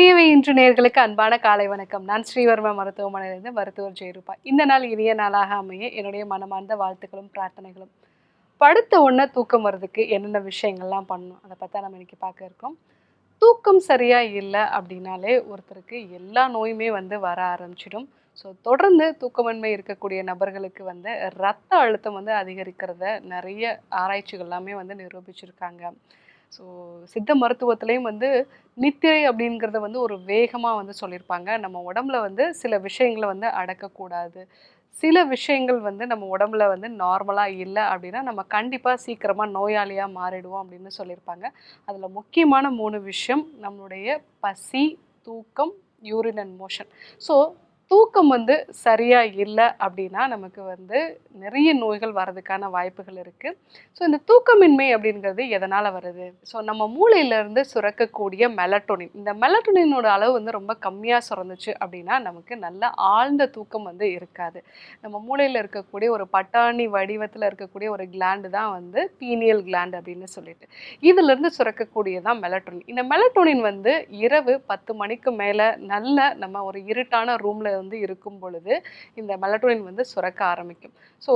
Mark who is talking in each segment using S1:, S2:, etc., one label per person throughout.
S1: இனியவை இன்று நேர்களுக்கு அன்பான காலை வணக்கம். நான் ஸ்ரீவர்மா மருத்துவமனையிலிருந்து மருத்துவர் ஜெயரூபா. இந்த நாள் இனிய நாளாக அமைய என்னுடைய மனமார்ந்த வாழ்த்துக்களும் பிரார்த்தனைகளும். படுத்த உடனே தூக்கம் வர்றதுக்கு என்னென்ன விஷயங்கள்லாம் பண்ணணும்? அதை பற்றி நம்ம இன்னைக்கு பார்க்க இருக்கோம். தூக்கம் சரியாக இல்லை அப்படின்னாலே ஒருத்தருக்கு எல்லா நோயுமே வந்து வர ஆரம்பிச்சிடும். ஸோ தொடர்ந்து தூக்கமின்மை இருக்கக்கூடிய நபர்களுக்கு வந்து ரத்த அழுத்தம் வந்து அதிகரிக்கிறத நிறைய ஆராய்ச்சிகள் எல்லாமே வந்து நிரூபிச்சிருக்காங்க. ஸோ சித்த மருத்துவத்திலையும் வந்து நித்திரை அப்படிங்கிறத வந்து ஒரு வேகமாக வந்து சொல்லியிருப்பாங்க நம்ம உடம்புல வந்து சில விஷயங்களை வந்து அடக்கக்கூடாது. சில விஷயங்கள் வந்து நம்ம உடம்புல வந்து நார்மலாக இல்லை அப்படின்னா நம்ம கண்டிப்பாக சீக்கிரமாக நோயாளியாக மாறிடுவோம் அப்படின்னு சொல்லியிருப்பாங்க அதில் முக்கியமான மூணு விஷயம் நம்மளுடைய பசி தூக்கம் யூரின் அண்ட் மோஷன் ஸோ தூக்கம் வந்து சரியாக இல்லை அப்படின்னா நமக்கு வந்து நிறைய நோய்கள் வர்றதுக்கான வாய்ப்புகள் இருக்குது ஸோ இந்த தூக்கமின்மை அப்படிங்கிறது எதனால் வருது? ஸோ நம்ம மூளையிலேருந்து சுரக்கக்கூடிய மெலட்டோனின் இந்த மெலட்டோனினோட அளவு வந்து ரொம்ப கம்மியாக சுரந்துச்சு அப்படின்னா நமக்கு நல்ல ஆழ்ந்த தூக்கம் வந்து இருக்காது. நம்ம மூளையில் இருக்கக்கூடிய ஒரு பட்டாணி வடிவத்தில் இருக்கக்கூடிய ஒரு கிளாண்டு தான் வந்து பீனியல் கிளாண்ட் அப்படின்னு சொல்லிட்டு. இதிலிருந்து சுரக்கக்கூடியதான் மெலட்டோனின் இந்த மெலட்டோனின் வந்து இரவு பத்து மணிக்கு மேலே நல்ல நம்ம ஒரு இருட்டான ரூமில் வந்து இருக்கும் பொழுது இந்த மெலட்டோனின் வந்து சுரக்க ஆரம்பிக்கும். ஸோ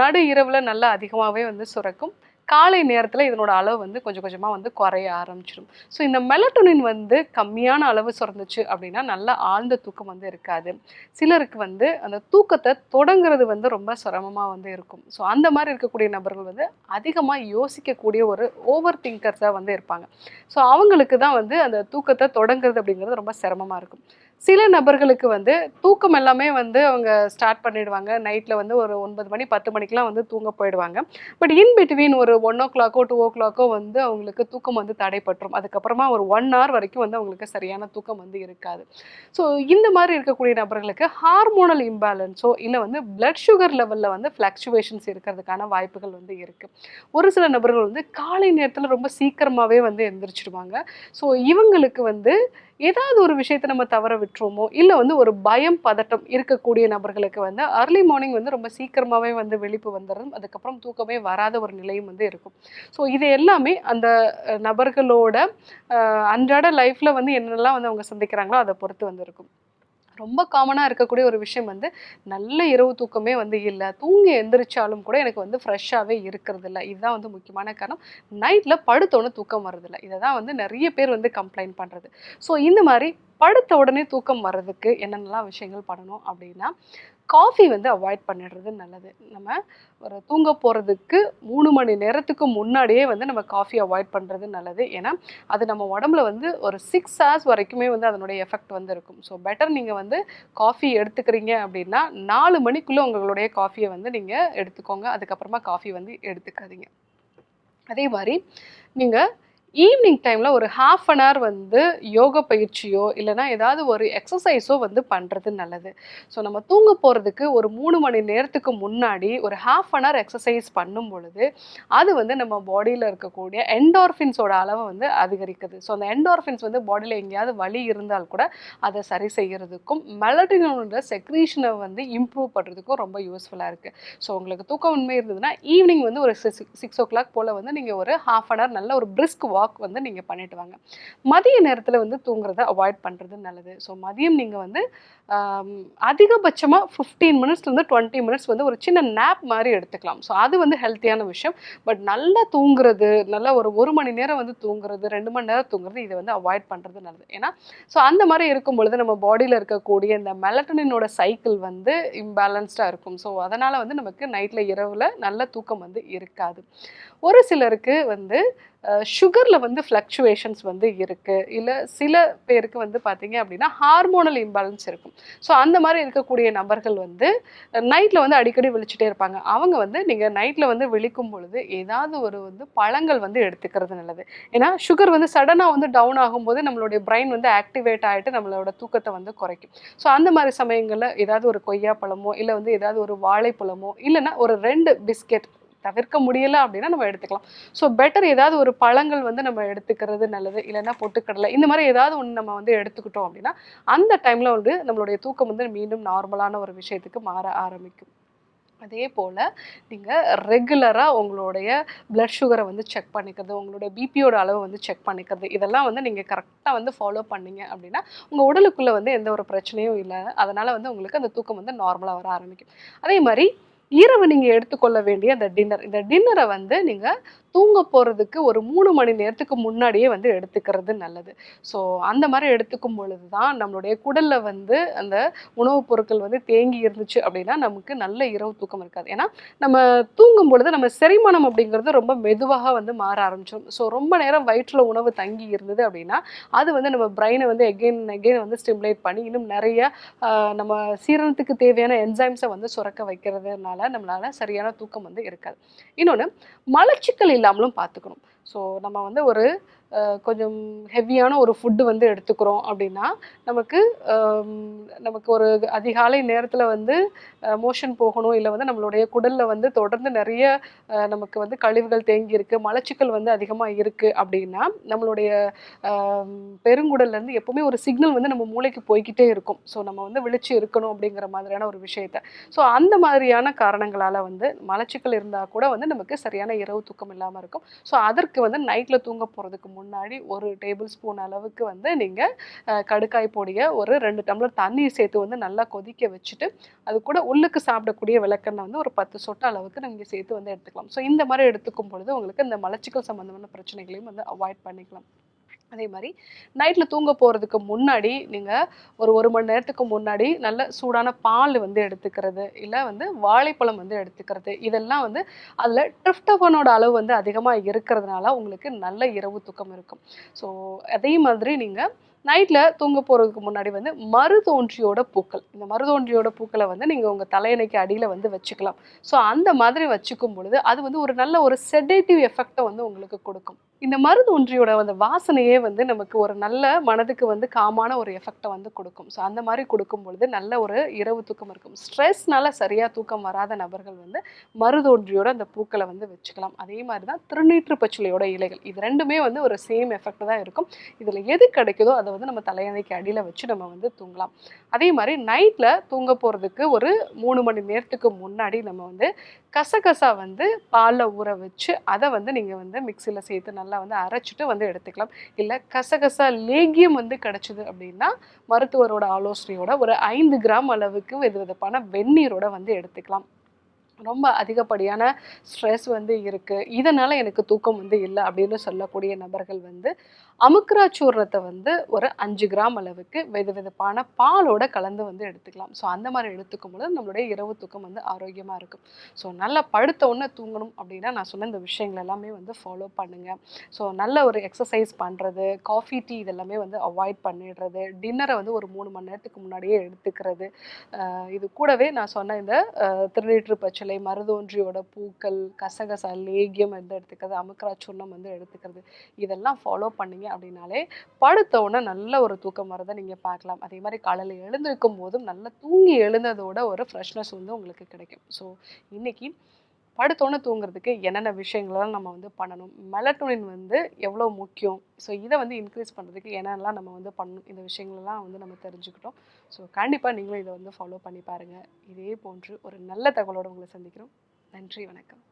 S1: நடு இரவில் நல்லா அதிகமாகவே வந்து சுரக்கும். காலை நேரத்தில் இதனோட அளவு வந்து கொஞ்சம் கொஞ்சமாக வந்து குறைய ஆரம்பிச்சிடும். ஸோ இந்த மெலட்டோனின் வந்து கம்மியான அளவு சுரந்துச்சு அப்படின்னா நல்ல ஆழ்ந்த தூக்கம் வந்து இருக்காது. சிலருக்கு வந்து அந்த தூக்கத்தை தொடங்குறது வந்து ரொம்ப சிரமமாக வந்து இருக்கும். ஸோ அந்த மாதிரி இருக்கக்கூடிய நபர்கள் வந்து அதிகமாக யோசிக்கக்கூடிய ஒரு ஓவர் திங்கர்ஸாக வந்து இருப்பாங்க. ஸோ அவங்களுக்கு தான் வந்து அந்த தூக்கத்தை தொடங்குறது அப்படிங்கிறது ரொம்ப சிரமமாக இருக்கும். சில நபர்களுக்கு வந்து தூக்கம் எல்லாமே வந்து அவங்க ஸ்டார்ட் பண்ணிடுவாங்க. நைட்டில் வந்து ஒரு ஒன்பது மணி பத்து மணிக்கெலாம் வந்து தூங்க போயிடுவாங்க. பட் இன் பிட்வீன் ஒரு ஒன் ஓ கிளாக்கோ டூ ஓ கிளாக்கோ வந்து அவங்களுக்கு தூக்கம் வந்து தடைப்பட்டுரும் அதுக்கப்புறமா ஒரு ஒன் ஹவர் வரைக்கும் வந்து அவங்களுக்கு சரியான தூக்கம் வந்து இருக்காது. ஸோ இந்த மாதிரி இருக்கக்கூடிய நபர்களுக்கு ஹார்மோனல் இம்பேலன்ஸோ இல்லை வந்து பிளட் சுகர் லெவலில் வந்து ஃப்ளக்சுவேஷன்ஸ் இருக்கிறதுக்கான வாய்ப்புகள் வந்து இருக்குது ஒரு சில நபர்கள் வந்து காலை நேரத்தில் ரொம்ப சீக்கிரமாகவே வந்து எந்திரிச்சிடுவாங்க. ஸோ இவங்களுக்கு வந்து ஏதாவது ஒரு விஷயத்தை நம்ம தவற விட்டுருவோமோ இல்லை வந்து ஒரு பயம் பதட்டம் இருக்கக்கூடிய நபர்களுக்கு வந்து அர்லி மார்னிங் வந்து ரொம்ப சீக்கிரமாகவே வந்து வெளிப்பு வந்துடும் அதுக்கப்புறம் தூக்கமே வராத ஒரு நிலையும் வந்து இருக்கும். ஸோ இது எல்லாமே அந்த நபர்களோட அன்றாட லைஃப்பில் வந்து என்னென்னலாம் வந்து அவங்க சந்திக்கிறாங்களோ அதை பொறுத்து வந்து இருக்கும். ரொம்ப காமனாக இருக்கக்கூடிய ஒரு விஷயம் வந்து நல்ல இரவு தூக்கமே வந்து இல்லை. தூங்கி எந்திரிச்சாலும் கூட எனக்கு வந்து ஃப்ரெஷ்ஷாகவே இருக்கிறது இல்லை இதுதான் வந்து முக்கியமான காரணம். நைட்டில் படுத்தோன்னு தூக்கம் வர்றதில்ல. இதை தான் வந்து நிறைய பேர் வந்து கம்ப்ளைண்ட் பண்ணுறது ஸோ இந்த மாதிரி படுத்த உடனே தூக்கம் வர்றதுக்கு என்னென்னலாம் விஷயங்கள் பண்ணணும் அப்படின்னா காஃபி வந்து அவாய்ட் பண்ணிடுறது நல்லது. நம்ம ஒரு தூங்க போகிறதுக்கு மூணு மணி நேரத்துக்கு முன்னாடியே வந்து நம்ம காஃபி அவாய்ட் பண்ணுறது நல்லது. ஏன்னா அது நம்ம உடம்புல வந்து ஒரு சிக்ஸ் ஹவர்ஸ் வரைக்குமே வந்து அதனுடைய எஃபெக்ட் வந்து இருக்கும். ஸோ பெட்டர் நீங்கள் வந்து காஃபி எடுத்துக்கிறீங்க அப்படின்னா நாலு மணிக்குள்ளே உங்களுடைய காஃபியை வந்து நீங்கள் எடுத்துக்கோங்க. அதுக்கப்புறமா காஃபி வந்து எடுத்துக்காதீங்க. அதே மாதிரி நீங்கள் ஈவினிங் டைமில் ஒரு ஹாஃப் அன் ஹவர் வந்து யோக பயிற்சியோ இல்லைனா ஏதாவது ஒரு எக்ஸசைஸோ வந்து பண்ணுறது நல்லது. ஸோ நம்ம தூங்க போகிறதுக்கு ஒரு மூணு மணி நேரத்துக்கு முன்னாடி ஒரு ஹாஃப் அன் ஹவர் எக்ஸசைஸ் பண்ணும் பொழுது அது வந்து நம்ம பாடியில் இருக்கக்கூடிய என்டார்ஃபின்ஸோட அளவை வந்து அதிகரிக்குது. ஸோ அந்த என்டார்ஃபின்ஸ் வந்து பாடியில் எங்கேயாவது வலி இருந்தால் கூட அதை சரி செய்கிறதுக்கும் மெலட்டினோட செக்ரீஷனை வந்து இம்ப்ரூவ் பண்ணுறதுக்கும் ரொம்ப யூஸ்ஃபுல்லாக இருக்குது ஸோ உங்களுக்கு தூக்கமின்மை இருந்ததுன்னா ஈவினிங் வந்து ஒரு சிக்ஸ் சிக்ஸ் ஓ கிளாக் போல் வந்து நீங்கள் ஒரு ஹாஃப் அன் ஹவர் நல்ல ஒரு பிரிஸ்க் வாக் வந்து நீங்கள் பண்ணிட்டு வாங்க. மதிய நேரத்தில் வந்து தூங்குறத அவாய்ட் பண்ணுறது நல்லது. ஸோ மதியம் நீங்கள் வந்து அதிகபட்சமாக ஃபிஃப்டீன் மினிட்ஸ்லேருந்து டுவெண்ட்டி மினிட்ஸ் வந்து ஒரு சின்ன நேப் மாதிரி எடுத்துக்கலாம். ஸோ அது வந்து ஹெல்த்தியான விஷயம். பட் நல்லா தூங்குறது நல்லா ஒரு ஒரு மணி நேரம் வந்து தூங்குறது ரெண்டு மணி நேரம் தூங்குறது இதை வந்து அவாய்ட் பண்ணுறது நல்லது. ஏன்னா ஸோ அந்த மாதிரி இருக்கும் பொழுது நம்ம பாடியில் இருக்கக்கூடிய இந்த மெலட்டனினோட சைக்கிள் வந்து இம்பேலன்ஸ்டாக இருக்கும். ஸோ அதனால் வந்து நமக்கு நைட்டில் இரவில் நல்ல தூக்கம் வந்து இருக்காது. ஒரு சிலருக்கு வந்து சுகரில் வந்து ஃப்ளக்சுவேஷன்ஸ் வந்து இருக்குது இல்லை சில பேருக்கு வந்து பார்த்தீங்க அப்படின்னா ஹார்மோனல் இம்பேலன்ஸ் இருக்கும். ஸோ அந்த மாதிரி இருக்கக்கூடிய நபர்கள் வந்து நைட்டில் வந்து அடிக்கடி விழிச்சிட்டே இருப்பாங்க. அவங்க வந்து நீங்கள் நைட்டில் வந்து விழிக்கும் பொழுது ஏதாவது ஒரு வந்து பழங்கள் வந்து எடுத்துக்கிறது நல்லது. ஏன்னா சுகர் வந்து சடனாக வந்து டவுன் ஆகும்போது நம்மளுடைய பிரெயின் வந்து ஆக்டிவேட் ஆகிட்டு நம்மளோட தூக்கத்தை வந்து குறைக்கும். ஸோ அந்த மாதிரி சமயங்களில் ஏதாவது ஒரு கொய்யா பழமோ இல்லை வந்து ஏதாவது ஒரு வாழைப்பழமோ இல்லைன்னா ஒரு ரெண்டு பிஸ்கெட் தவிர்க்க முடியல அப்படின்னா நம்ம எடுத்துக்கலாம். ஸோ பெட்டர் ஏதாவது ஒரு பழங்கள் வந்து நம்ம எடுத்துக்கிறது நல்லது இல்லைன்னா பொட்டுக்கடலை இந்த மாதிரி ஏதாவது ஒன்று நம்ம வந்து எடுத்துக்கிட்டோம் அப்படின்னா அந்த டைமில் வந்து நம்மளுடைய தூக்கம் வந்து மீண்டும் நார்மலான ஒரு விஷயத்துக்கு மாற ஆரம்பிக்கும். அதே போல் நீங்கள் ரெகுலராக உங்களுடைய பிளட் சுகரை வந்து செக் பண்ணிக்கிறது உங்களுடைய பிபியோட அளவு வந்து செக் பண்ணிக்கிறது இதெல்லாம் வந்து நீங்கள் கரெக்டாக வந்து ஃபாலோ பண்ணீங்க அப்படின்னா உங்கள் உடலுக்குள்ளே வந்து எந்த ஒரு பிரச்சனையும் இல்லை. அதனால் வந்து உங்களுக்கு அந்த தூக்கம் வந்து நார்மலாக வர ஆரம்பிக்கும். அதே மாதிரி இரவு நீங்கள் எடுத்துக்கொள்ள வேண்டிய அந்த டின்னர் இந்த டின்னரை வந்து நீங்கள் தூங்க போகிறதுக்கு ஒரு மூணு மணி நேரத்துக்கு முன்னாடியே வந்து எடுத்துக்கிறது நல்லது. ஸோ அந்த மாதிரி எடுத்துக்கும் பொழுது தான் நம்மளுடைய குடலில் வந்து அந்த உணவுப் பொருட்கள் வந்து தேங்கி இருந்துச்சு அப்படின்னா நமக்கு நல்ல இரவு தூக்கம் இருக்காது. ஏன்னா நம்ம தூங்கும் பொழுது நம்ம செரிமானம் அப்படிங்கிறது ரொம்ப மெதுவாக வந்து மாற ஆரம்பிச்சிடும் ஸோ ரொம்ப நேரம் வயிற்றில் உணவு தங்கி இருந்தது அப்படின்னா அது வந்து நம்ம பிரெயினை வந்து எகெயின் எகெயின் வந்து ஸ்டிமுலேட் பண்ணி இன்னும் நிறைய நம்ம சீரணத்துக்கு தேவையான என்சைம்ஸை வந்து சுரக்க வைக்கிறதுனால நம்மளால சரியான தூக்கம் வந்து இருக்காது. இன்னொன்று மலச்சிக்கல் இல்லாமலும் பார்த்துக்கணும் ஸோ நம்ம வந்து ஒரு கொஞ்சம் ஹெவியான ஒரு ஃபுட்டு வந்து எடுத்துக்கிறோம் அப்படின்னா நமக்கு நமக்கு ஒரு அதிகாலை நேரத்தில் வந்து மோஷன் போகணும் இல்லை வந்து நம்மளுடைய குடலில் வந்து தொடர்ந்து நிறைய நமக்கு வந்து கழிவுகள் தேங்கி இருக்கு மலச்சிக்கல் வந்து அதிகமாக இருக்குது அப்படின்னா நம்மளுடைய பெருங்குடல்லேருந்து எப்போவுமே ஒரு சிக்னல் வந்து நம்ம மூளைக்கு போய்கிட்டே இருக்கும். ஸோ நம்ம வந்து விழிச்சு இருக்கணும் அப்படிங்கிற மாதிரியான ஒரு விஷயத்த. ஸோ அந்த மாதிரியான காரணங்களால் வந்து மலச்சிக்கல் இருந்தால் கூட வந்து நமக்கு சரியான இரவு தூக்கம் இல்லாமல் இருக்கும். ஸோ அதற்கு வந்து நைட்டில் தூங்க போகிறதுக்கு முன்னாடி ஒரு டேபிள் ஸ்பூன் அளவுக்கு வந்து நீங்கள் கடுக்காய் பொடியை ஒரு ரெண்டு டம்ளர் தண்ணியை சேர்த்து வந்து நல்லா கொதிக்க வச்சுட்டு அது கூட உள்ளுக்கு சாப்பிடக்கூடிய விளக்கெண்ணெய் வந்து ஒரு பத்து சொட்டு அளவுக்கு நீங்கள் சேர்த்து வந்து எடுத்துக்கலாம். ஸோ இந்த மாதிரி எடுத்துக்கும் பொழுது உங்களுக்கு இந்த மலச்சிக்கல் சம்மந்தமான பிரச்சனைகளையும் வந்து அவாய்ட் பண்ணிக்கலாம். அதே மாதிரி நைட்டில் தூங்க போகிறதுக்கு முன்னாடி நீங்கள் ஒரு ஒரு மணி நேரத்துக்கு முன்னாடி நல்ல சூடான பால் வந்து எடுத்துக்கிறது இல்லை வந்து வாழைப்பழம் வந்து எடுத்துக்கிறது. இதெல்லாம் வந்து அதில் ட்ரிப்டோஃபனோட அளவு வந்து அதிகமாக இருக்கிறதுனால உங்களுக்கு நல்ல இரவு தூக்கம் இருக்கும். ஸோ அதே மாதிரி நீங்கள் நைட்டில் தூங்க போகிறதுக்கு முன்னாடி வந்து மருதோன்றியோட பூக்கள். இந்த மருதோன்றியோட பூக்களை வந்து நீங்கள் உங்கள் தலையணைக்கு அடியில் வந்து வச்சுக்கலாம். ஸோ அந்த மாதிரி வச்சுக்கும் பொழுது அது வந்து ஒரு நல்ல ஒரு செடேட்டிவ் எஃபெக்டை வந்து உங்களுக்கு கொடுக்கும். இந்த மருதொன்றியோட அந்த வாசனையே வந்து நமக்கு ஒரு நல்ல மனதுக்கு வந்து காமான ஒரு எஃபெக்டை வந்து கொடுக்கும். ஸோ அந்த மாதிரி கொடுக்கும் பொழுது நல்ல ஒரு இரவு தூக்கம் இருக்கும். ஸ்ட்ரெஸ்னால சரியாக தூக்கம் வராத நபர்கள் வந்து மருதொன்றியோட அந்த பூக்களை வந்து வச்சுக்கலாம். அதே மாதிரி தான் திருநீற்று பச்சிலையோட இலைகள். இது ரெண்டுமே வந்து ஒரு சேம் எஃபெக்ட் தான் இருக்கும். இதில் எது கிடைக்குதோ அதை வந்து நம்ம தலையணைக்கு அடியில் வச்சு நம்ம வந்து தூங்கலாம். அதே மாதிரி நைட்டில் தூங்க போகிறதுக்கு ஒரு மூணு மணி நேரத்துக்கு முன்னாடி நம்ம வந்து கசகசா வந்து பாலில் ஊற வச்சு அதை வந்து நீங்கள் வந்து மிக்சியில் சேர்த்து நல்லா வந்து அரைச்சிட்டு வந்து எடுத்துக்கலாம். இல்லை கசகசா லேகியம் வந்து கிடச்சிது அப்படின்னா மருத்துவரோட ஆலோசனையோட ஒரு ஐந்து கிராம் அளவுக்கு வெது வெதுப்பான வெந்நீரோட வந்து எடுத்துக்கலாம். ரொம்ப அதிகப்படியான ஸ்ட்ரெஸ் வந்து இருக்குது இதனால் எனக்கு தூக்கம் வந்து இல்லை அப்படின்னு சொல்லக்கூடிய நபர்கள் வந்து அமுக்ரா சூர்ணத்தை வந்து ஒரு அஞ்சு கிராம் அளவுக்கு வெது வெதுப்பான பாலோட கலந்து வந்து எடுத்துக்கலாம். ஸோ அந்த மாதிரி எடுத்துக்கும் பொழுது நம்மளுடைய இரவு தூக்கம் வந்து ஆரோக்கியமாக இருக்கும். ஸோ நல்லா படுத்த உடனே தூங்கணும் அப்படின்னா நான் சொன்ன இந்த விஷயங்கள் எல்லாமே வந்து ஃபாலோ பண்ணுங்கள் ஸோ நல்ல ஒரு எக்ஸசைஸ் பண்ணுறது காஃபி டீ இதெல்லாமே வந்து அவாய்ட் பண்ணிடுறது டின்னரை வந்து ஒரு மூணு மணி நேரத்துக்கு முன்னாடியே எடுத்துக்கிறது. இது கூடவே நான் சொன்ன இந்த திருநீற்று பச்சிலை மருதோன்றியோட பூக்கள் கசகசா லேகியம் வந்து எடுத்துக்கிறது அமுக்கரா சூர்ணம் வந்து எடுத்துக்கிறது இதெல்லாம் ஃபாலோ பண்ணிங்க அப்படின்னாலே படுத்த உடனே நல்ல ஒரு தூக்கம் வரதை நீங்கள் பார்க்கலாம். அதே மாதிரி காலையில் எழுந்திருக்கும் போதும் நல்லா தூங்கி எழுந்ததோட ஒரு ஃப்ரெஷ்னஸ் வந்து உங்களுக்கு கிடைக்கும். ஸோ இன்றைக்கி படுத்தோன்னு தூங்குறதுக்கு என்னென்ன விஷயங்களெல்லாம் நம்ம வந்து பண்ணணும்? மெலட்டோனின் வந்து எவ்வளோ முக்கியம்? ஸோ இதை வந்து இன்க்ரீஸ் பண்ணுறதுக்கு என்னென்னலாம் நம்ம வந்து பண்ணணும்? இந்த விஷயங்களெல்லாம் வந்து நம்ம தெரிஞ்சுக்கிட்டோம். ஸோ கண்டிப்பாக நீங்களும் இதை வந்து ஃபாலோ பண்ணி பாருங்கள் இதே போன்று ஒரு நல்ல தகவலோடு உங்களை சந்திக்கிறோம். நன்றி வணக்கம்.